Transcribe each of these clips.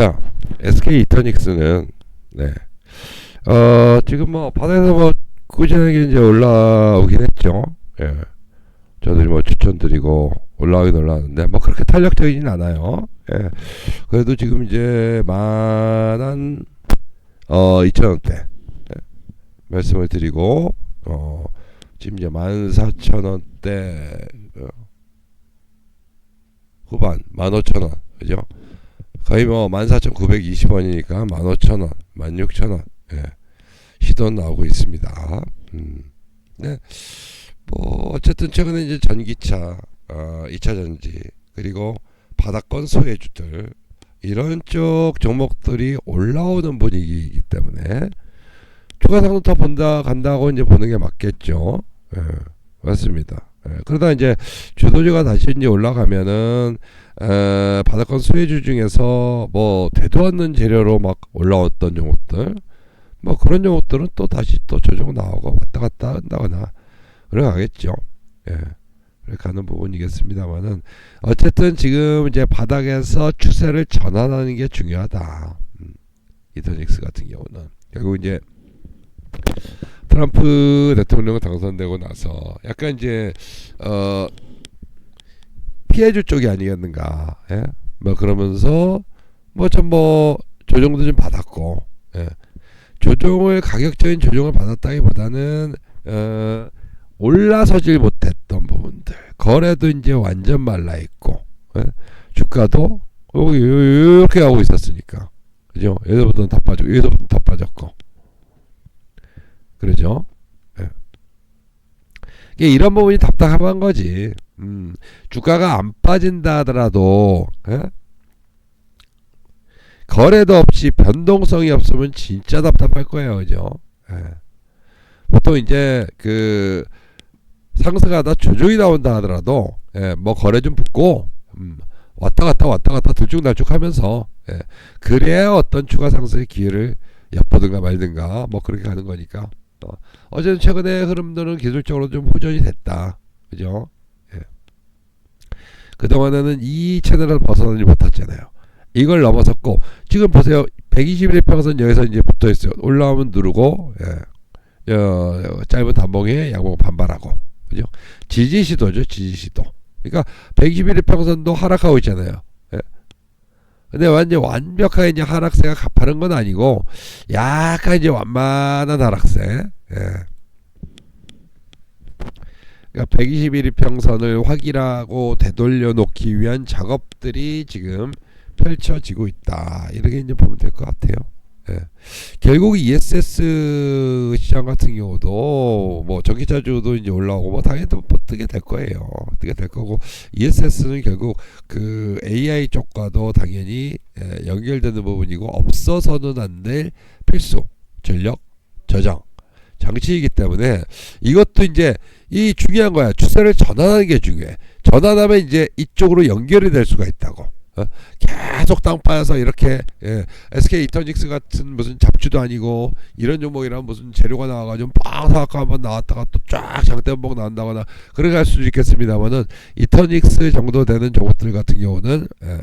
자, SK 이터닉스는 네. 어, 지금 뭐 바닥에서 뭐 꾸준하게 이제 올라오긴 했죠. 예. 저들이 뭐 추천드리고 올라오긴 올라왔는데 뭐 그렇게 탄력적이진 않아요. 예. 그래도 지금 이제 만한 어 2,000원대 예. 말씀을 드리고 어 지금 이제 14,000원대 어, 후반 15,000원 그죠? 거의 뭐 14,920원이니까 15,000원, 16,000원 예. 시도 나오고 있습니다. 음. 네. 뭐 어쨌든 최근에 이제 전기차, 어, 2차 전지 그리고 바닥권 소외주들 이런 쪽 종목들이 올라오는 분위기이기 때문에 추가 상승 더 본다 간다고 이제 보는 게 맞겠죠. 예, 맞습니다. 예, 그러다 이제 주도주가 다시 이제 올라가면은 에, 바닥권 수혜주 중에서 뭐 되도 않는 재료로 막 올라왔던 종목들 뭐 그런 종목들은 또 다시 또 조정 나오고 왔다 갔다 한다거나 그래 가겠죠. 예. 그래 가는 부분이겠습니다만은 어쨌든 지금 이제 바닥에서 추세를 전환하는 게 중요하다. 음, 이더닉스 같은 경우는 결국 이제 트럼프 대통령 당선되고 나서 약간 이제 어 피해줄 쪽이 아니겠는가. 예? 뭐 그러면서 뭐좀뭐 조정도 좀 받았고 예. 조정을 가격적인 조정을 받았다기보다는 어 올라서질 못했던 부분들 거래도 이제 완전 말라 있고 예? 주가도 이렇게 하고 있었으니까 그죠? 여기서부터는 다 빠지고 여기서부터는 다 빠졌고 그러죠? 예. 이런 부분이 답답한 거지. 음, 주가가 안 빠진다 하더라도 예? 거래도 없이 변동성이 없으면 진짜 답답할 거예요, 그죠? 예. 보통 이제 그 상승하다 조정이 나온다 하더라도 예, 뭐 거래 좀 붙고 음, 왔다 갔다 왔다 갔다 들쭉날쭉 하면서 예, 그래야 어떤 추가 상승의 기회를 엿보든가 말든가 뭐 그렇게 가는 거니까 어, 어제는 최근에 흐름들은 기술적으로 좀 후전이 됐다, 그죠? 예. 그동안에는 이 채널을 벗어나지 못했잖아요. 이걸 넘어섰고 지금 보세요. 121평선 여기서 이제 붙어 있어요. 올라오면 누르고 예. 어, 짧은 단봉에 양봉 반발하고 그죠? 지지 시도죠. 지지 시도. 그러니까 121평선도 하락하고 있잖아요. 예. 근데 완전 완벽하게 이제 하락세가 가파른 건 아니고 약간 이제 완만한 하락세. 예. 그러니까 121평선을 확인하고 되돌려 놓기 위한 작업들이 지금 펼쳐지고 있다. 이렇게 이제 보면 될 것 같아요. 예. 결국 ESS 시장 같은 경우도 뭐 전기차주도 이제 올라오고 뭐 당연히 또 뜨게 될 거예요. 뜨게 될 거고 ESS는 결국 그 AI 쪽과도 당연히 예, 연결되는 부분이고 없어서는 안 될 필수 전력 저장 장치이기 때문에 이것도 이제 이 중요한 거야. 추세를 전환하는 게 중요해. 전환하면 이제 이쪽으로 연결이 될 수가 있다고. 어? 계속 땅파여서 이렇게 예, SK 이터닉스 같은 무슨 잡주도 아니고 이런 종목이랑 무슨 재료가 나와가지고 빵 사갖고 한번 나왔다가 또 쫙 장대음봉 나온다거나 그렇게 할 수도 있겠습니다만은 이터닉스 정도 되는 종목들 같은 경우는 예,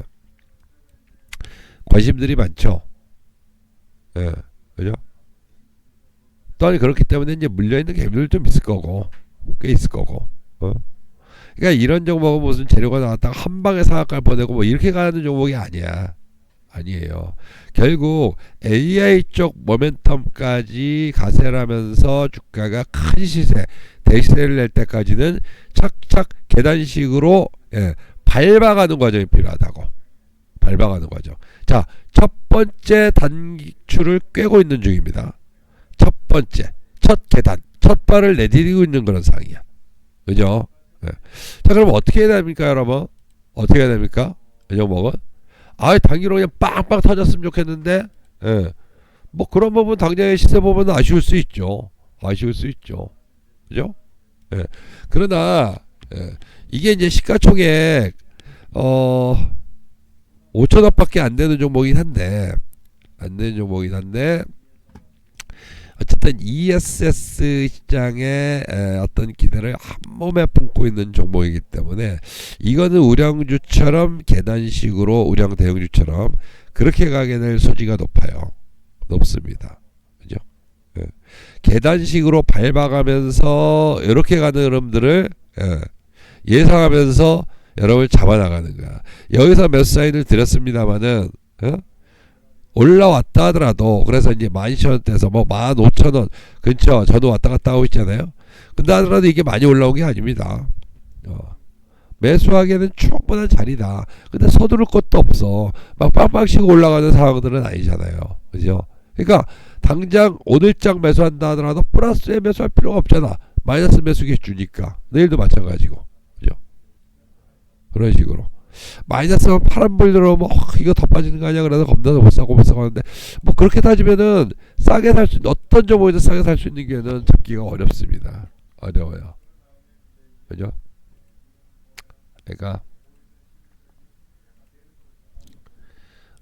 관심들이 많죠. 예, 그죠? 또한 그렇기 때문에 이제 물려있는 개미들 좀 있을 거고 꽤 있을 거고 어? 그러니까 이런 종목은 무슨 재료가 나왔다가 한 방에 사각을 보내고 뭐 이렇게 가는 종목이 아니야. 아니에요. 결국 AI 쪽 모멘텀까지 가세하면서 주가가 큰 시세 대시세를 낼 때까지는 착착 계단식으로 예, 밟아가는 과정이 필요하다고. 밟아가는 과정. 자 첫 번째 단추를 꿰고 있는 중입니다. 첫 번째 첫 계단 첫 발을 내디디고 있는 그런 상황이야. 그죠 네. 자 그럼 어떻게 해야 됩니까 여러분 어떻게 해야 됩니까 이 종목은 아 단기로 그냥 빵빵 터졌으면 좋겠는데 예. 뭐 그런 부분 당장의 시세 보면 아쉬울 수 있죠 아쉬울 수 있죠 그죠 예. 그러나 예. 이게 이제 시가총액 어 5천원밖에 안 되는 종목이긴 한데 안 되는 종목이긴 한데 어쨌든 ESS 시장의 어떤 기대를 한 몸에 품고 있는 종목이기 때문에 이거는 우량주처럼 계단식으로 우량 대형주처럼 그렇게 가게 될 소지가 높아요. 높습니다. 그죠? 예. 계단식으로 밟아가면서 이렇게 가는 흐름들을 예. 예상하면서 여러분을 잡아나가는 거야. 여기서 몇 사인을 드렸습니다만은 어? 올라왔다 하더라도 그래서 이제 12,000원대에서 뭐 15,000원 근처 저도 왔다 갔다 하고 있잖아요. 근데 하더라도 이게 많이 올라온 게 아닙니다. 어. 매수하기에는 충분한 자리다. 근데 서두를 것도 없어. 막 빵빵 치고 올라가는 상황들은 아니잖아요. 그죠? 그러니까 당장 오늘장 매수한다 하더라도 플러스에 매수할 필요가 없잖아. 마이너스 매수기 주니까. 내일도 마찬가지고. 그죠? 그런 식으로. 마이너스 파란불 들어오면 어, 이거 더 빠지는 거 아니야? 그래서 겁나서 못 사고 못 사고 하는데 뭐 그렇게 따지면은 싸게 살 수 어떤 종목에서 싸게 살 수 있는 기회는 잡기가 어렵습니다. 어려워요. 그죠? 그러니까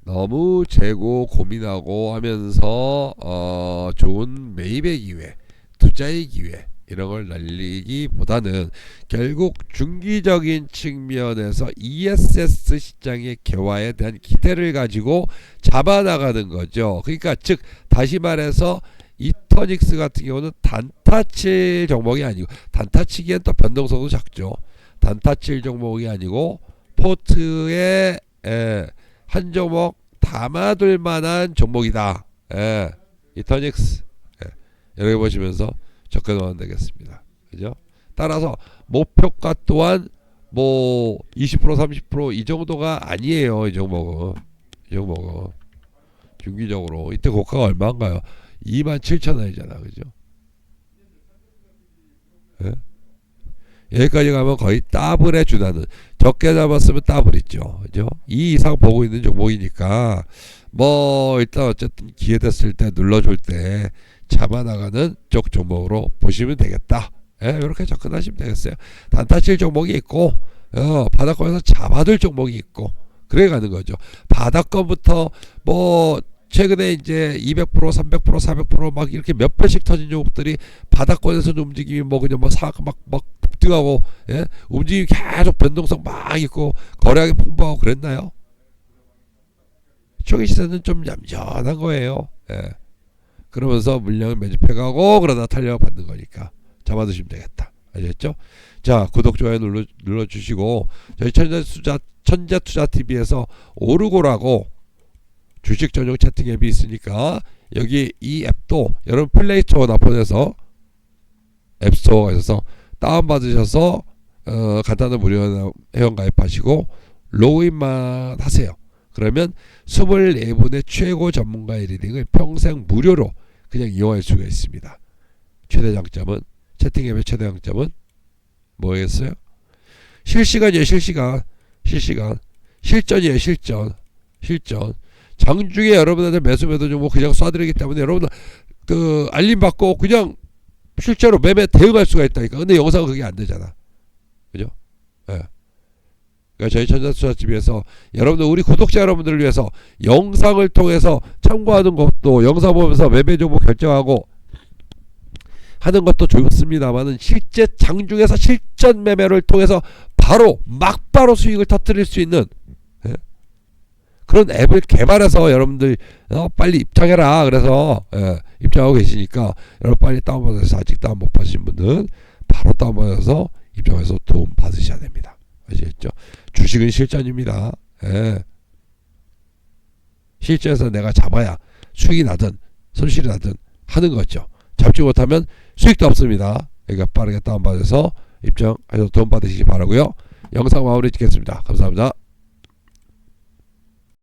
너무 재고 고민하고 하면서 어 좋은 매입의 기회 투자의 기회 이런 걸 날리기보다는 결국 중기적인 측면에서 ESS 시장의 개화에 대한 기대를 가지고 잡아나가는 거죠. 그러니까 즉 다시 말해서 이터닉스 같은 경우는 단타칠 종목이 아니고 단타치기엔 또 변동성도 작죠. 단타칠 종목이 아니고 포트에 에, 한 종목 담아둘 만한 종목이다. 에, 이터닉스 에, 여기 보시면서 접근하면 되겠습니다. 그죠? 따라서 목표가 또한 뭐 20% 30%이 정도가 아니에요. 이 종목은 이 종목은 중기적으로 이때 고가가 얼마인가요? 2만 7천 원이잖아, 그죠? 예? 여기까지 가면 거의 더블에 준하는 적게 잡았으면 더블 있죠, 그죠? 이 이상 보고 있는 종목이니까 뭐 일단 어쨌든 기회 됐을 때 눌러줄 때 잡아나가는 쪽 종목으로 보시면 되겠다. 예, 이렇게 접근하시면 되겠어요. 단타칠 종목이 있고 어, 바닥권에서 잡아둘 종목이 있고 그래 가는 거죠. 바닥권부터 뭐 최근에 이제 200% 300% 400%막 이렇게 몇 배씩 터진 종목들이 바닥권에서 움직임이 뭐 그냥 뭐 사막 막 급등하고 예? 움직임이 계속 변동성 막 있고 거래량이 풍부하고 그랬나요? 초기 시세는 좀 얌전한 거예요. 예. 그러면서 물량을 매집해가고 그러다 탄력 받는 거니까 잡아두시면 되겠다. 아셨죠? 자 구독 좋아요 눌러 눌러주시고 저희 천재 투자 천재 투자 TV에서 오르고라고 주식 전용 채팅 앱이 있으니까 여기 이 앱도 여러분 플레이스토어나 폰에서 앱스토어가 있어서 다운 받으셔서 어, 간단한 무료 회원 가입하시고 로그인만 하세요. 그러면 24분의 최고 전문가의 리딩을 평생 무료로 그냥 이용할 수가 있습니다. 최대 장점은 채팅 앱의 최대 장점은 뭐겠어요? 실시간이에요, 실시간. 실시간. 실전이에요, 실전. 실전. 장중에 여러분한테 매수 매도 정보 그냥 쏴드리기 때문에 여러분 그 알림 받고 그냥 실제로 매매 대응할 수가 있다니까. 근데 영상은 그게 안 되잖아. 그죠? 예. 네. 그러니까 저희 천자투자집에서 여러분들 우리 구독자 여러분들을 위해서 영상을 통해서 참고하는 것도 영상 보면서 매매 정보 결정하고 하는 것도 좋습니다만은 실제 장중에서 실전 매매를 통해서 바로 막바로 수익을 터뜨릴 수 있는 예? 그런 앱을 개발해서 여러분들 어, 빨리 입장해라 그래서 예, 입장하고 계시니까 여러분 빨리 다운받아서 아직 다운 못 받으신 분들은 바로 다운받아서 입장해서 도움 받으셔야 됩니다 아시겠죠? 주식은 실전입니다. 예. 실전에서 내가 잡아야 수익이 나든 손실이 나든 하는 거죠. 잡지 못하면 수익도 없습니다. 그러니까 빠르게 다운받아서 입장해서 도움 받으시기 바라고요. 영상 마무리 짓겠습니다. 감사합니다.